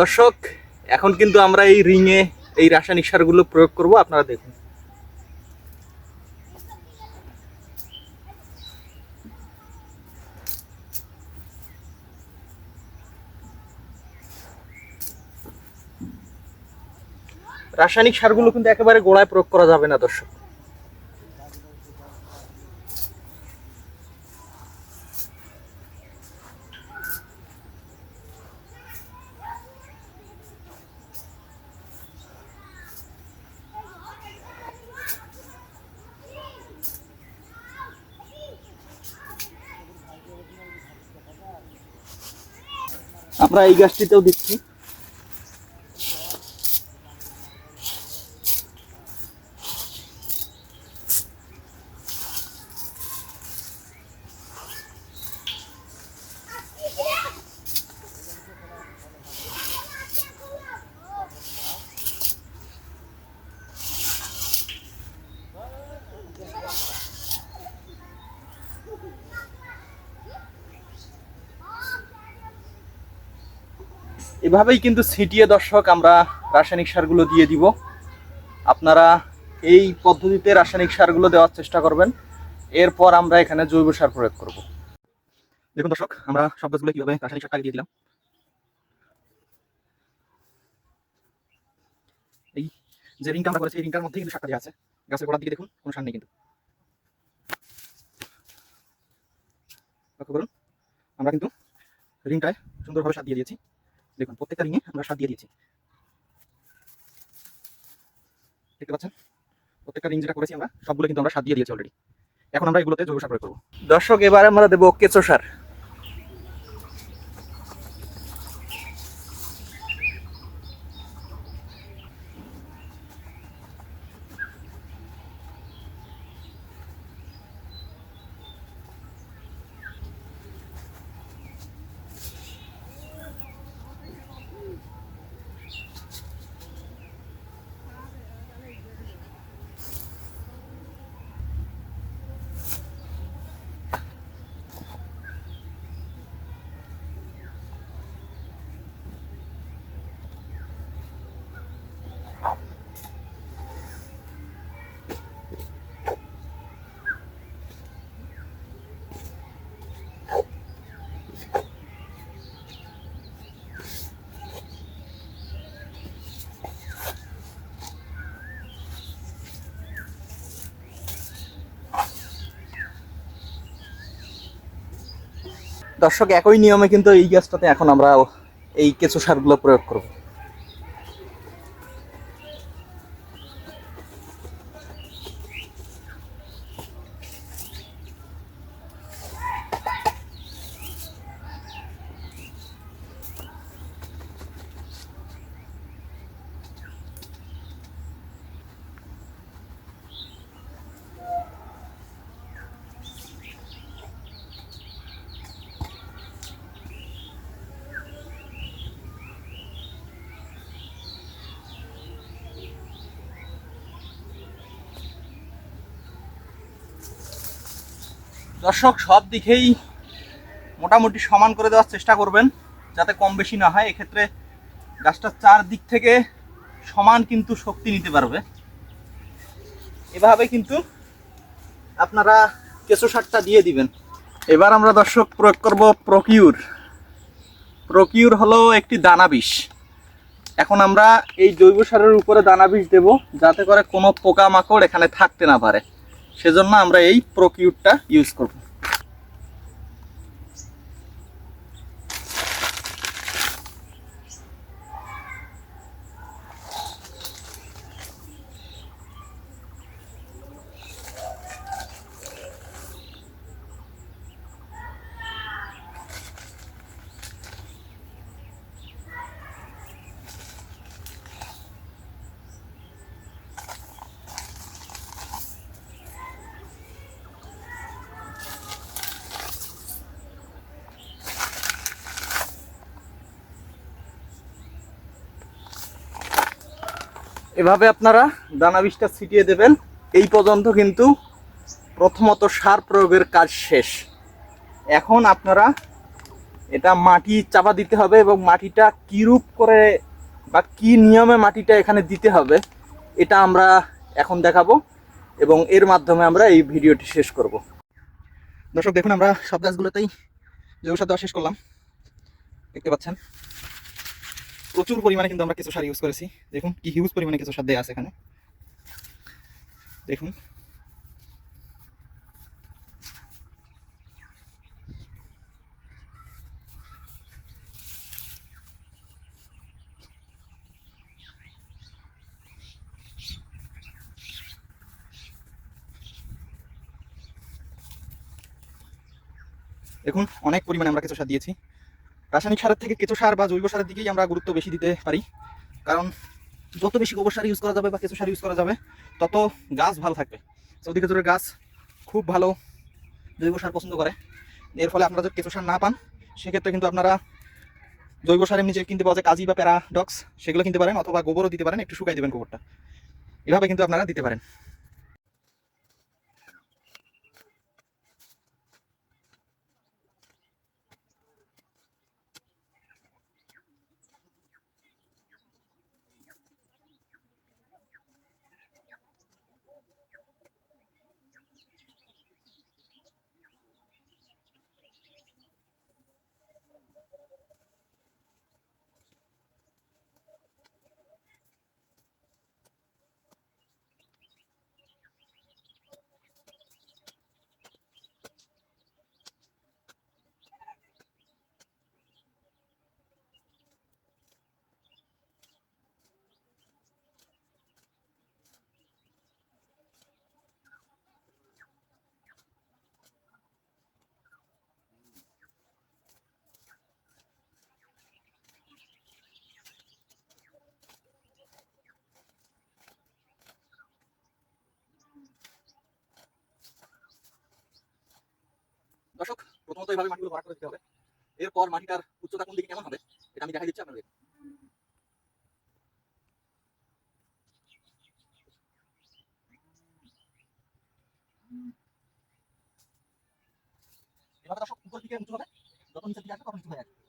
দর্শক, এখন কিন্তু আমরা এই রিংয়ে এই রাসায়নিক সারগুলো প্রয়োগ করব, আপনারা দেখুন। রাসায়নিক সারগুলো কিন্তু একেবারে গোড়ায় প্রয়োগ করা যাবে না, দর্শক। আমরা এই গাছটিতেও দিচ্ছি এভাবেই কিন্তু ছিটিয়ে দর্শক আমরা রাসায়নিক সারগুলো দিয়ে দিব। আপনারা এই পদ্ধতিতে রাসায়নিক সারগুলো দেওয়ার চেষ্টা করবেন। এরপর আমরা এখানে জৈব সার প্রয়োগ করব। দেখুন দর্শক, আমরা সব গাছগুলো কীভাবে রাসায়নিক সারটা দিয়ে দিলাম। এই যে রিংটা আমরা করেছি, এই রিংটার মধ্যে কিন্তু সারটা দেওয়া আছে। গাছের গোড়ার দিকে দেখুন, কোনো সার নেই কিন্তু। লক্ষ্য করুন, আমরা কিন্তু রিংটায় সুন্দরভাবে সার দিয়ে দিয়েছি। দেখুন, প্রত্যেকটা রিঙে আমরা সাত দিয়ে দিয়েছি। দেখতে পাচ্ছেন? প্রত্যেকটা রিং যেটা করেছি আমরা, সবগুলো কিন্তু আমরা সাত দিয়ে দিয়েছি অলরেডি এখন আমরা এগুলোতে জৈব সার প্রয়োগ করব। দর্শক, এবার আমরা দেবো কেঁচো সার। দর্শক একই নিয়মে কিন্তু এই গ্যাসটাতে এখন আমরা এই কেঁচো সারগুলো প্রয়োগ করব। দর্শক, সব দিকেই মোটামুটি সমান করে দেওয়ার চেষ্টা করবেন, যাতে কম বেশি না হয়। এক্ষেত্রে গাছটা চার দিক থেকে সমান কিন্তু শক্তি নিতে পারবে। এভাবে কিন্তু আপনারা কেঁচো সারটা দিয়ে দিবেন। এবার আমরা দর্শক প্রয়োগ করব প্রকিউর। প্রকিউর হলো একটি দানা বিষ। এখন আমরা এই জৈব সারের উপরে দানা বিষ দেব, যাতে করে কোনো পোকামাকড় এখানে থাকতে না পারে। সেজন্য আমরা এই প্রোকিউটটা ইউজ করব। এভাবে আপনারা দানা বিষটা ছিটিয়ে দেবেন। এই পর্যন্ত কিন্তু প্রথমত সার প্রয়োগের কাজ শেষ। এখন আপনারা এটা মাটি চাপা দিতে হবে এবং মাটিটা কিরূপ করে বা কি নিয়মে মাটিটা এখানে দিতে হবে, এটা আমরা এখন দেখাবো এবং এর মাধ্যমে আমরা এই ভিডিওটি শেষ করব। দর্শক, দেখুন আমরা সব গাছগুলোতেই জৈব সার দেওয়া শেষ করলাম। দেখতে পাচ্ছেন? প্রচুর পরিমাণে কিন্তু আমরা কিছু সার ইউজ করেছি। দেখুন কি হিউজ পরিমাণে কিছু সার দেওয়া আছে এখানে। দেখুন। দেখুন, অনেক পরিমাণে আমরা কেঁচো সার দিয়েছি। রাসায়নিক সারের থেকে কেঁচো সার বা জৈব সারের দিকেই আমরা গুরুত্ব বেশি দিতে পারি। কারণ যত বেশি গোবর সার ইউজ করা যাবে বা কেঁচো সার ইউজ করা যাবে, তত গাছ ভালো থাকবে। সৌদি খেজুরের গাছ খুব ভালো জৈব সার পছন্দ করে। এর ফলে আপনারা যদি কেঁচো সার না পান, সেক্ষেত্রে কিন্তু আপনারা জৈব সার এমনি যে কিনতে পাওয়া যায় কাজি বা প্যারাডক্স, সেগুলো কিনতে পারেন অথবা গোবরও দিতে পারেন, একটু শুকাই দেবেন গোবরটা। এভাবে কিন্তু আপনারা দিতে পারেন। দর্শক, প্রথমত এইভাবে মাটিগুলো ভরাট করে দিতে হবে। এরপর মাটিটার উচ্চতা কোন দিকে কেমন হবে, এটা আমি দেখাই দিচ্ছি আপনাদের। এভাবে দর্শক, উপর দিকে উঁচু হবে। যত নিচের দিকে আসবে তত নিচু হয়ে আসবে।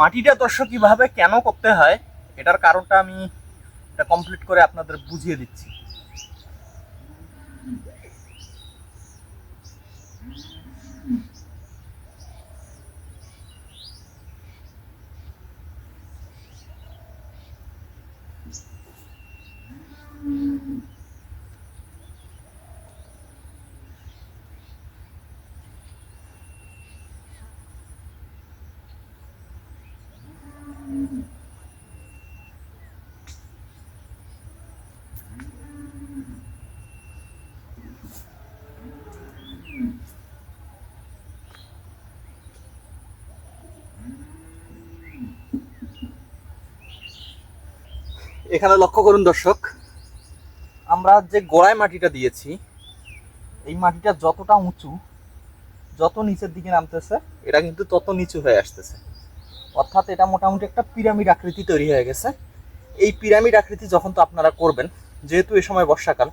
মাটিটা দর্শক কীভাবে কেন করতে হয়, এটার কারণটা আমি এটা কমপ্লিট করে আপনাদের বুঝিয়ে দিচ্ছি। এখানে লক্ষ্য করুন দর্শক, আমরা যে গোড়ায় মাটিটা দিয়েছি, এই মাটিটা যতটা উঁচু, যত নিচের দিকে নামতেছে, এটা কিন্তু তত নিচু হয়ে আসতেছে। অর্থাৎ এটা মোটামুটি একটা পিরামিড আকৃতি তৈরি হয়ে গেছে। এই পিরামিড আকৃতি যখন তো আপনারা করবেন, যেহেতু এ সময় বর্ষাকাল,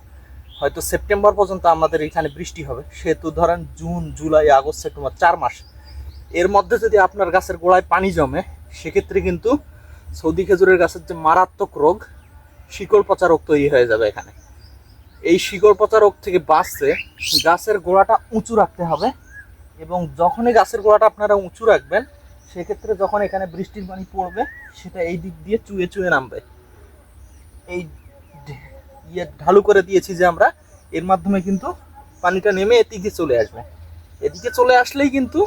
হয়তো সেপ্টেম্বর পর্যন্ত আমাদের এখানে বৃষ্টি হবে, সেহেতু ধরেন জুন, জুলাই, আগস্ট, সেপ্টেম্বর, চার মাস। এর মধ্যে যদি আপনার গাছের গোড়ায় পানি জমে, সেক্ষেত্রে কিন্তু সৌদি খেজুরের গাছের যে মারাত্মক রোগ, শিকড় পচা রোগ তৈরি হয়ে যাবে এখানে। এই শিকড় পচা রোগ থেকে বাঁচতে গাছের গোড়াটা উঁচু রাখতে হবে এবং যখনই গাছের গোড়াটা আপনারা উঁচু রাখবেন, সেক্ষেত্রে যখন এখানে বৃষ্টির পানি পড়বে, সেটা এই দিক দিয়ে চুয়ে চুয়ে নামবে। এই ইয়ে ঢালু করে দিয়েছি যে আমরা, এর মাধ্যমে কিন্তু পানিটা নেমে এদিকে চলে আসবে। এদিকে চলে আসলেই কিন্তু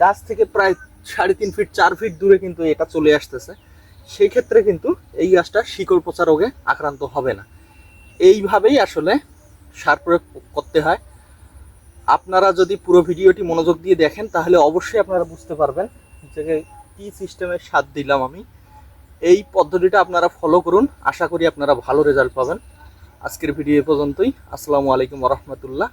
গাছ থেকে প্রায় সাড়ে তিন ফিট, চার ফিট দূরে কিন্তু এটা চলে আসতেছে। সেই ক্ষেত্রে কিন্তু এই গাছটা শিকড় পচা রোগে আক্রান্ত হবে না। এইভাবেই আসলে সার প্রয়োগ করতে হয়। আপনারা যদি পুরো ভিডিওটি মনোযোগ দিয়ে দেখেন, তাহলে অবশ্যই আপনারা বুঝতে পারবেন যে কি সিস্টেমের সার দিলাম আমি। এই পদ্ধতিটা আপনারা ফলো করুন। আশা করি আপনারা ভালো রেজাল্ট পাবেন। আজকের ভিডিও পর্যন্তই। আসসালামু আলাইকুম রহমতুল্লাহ।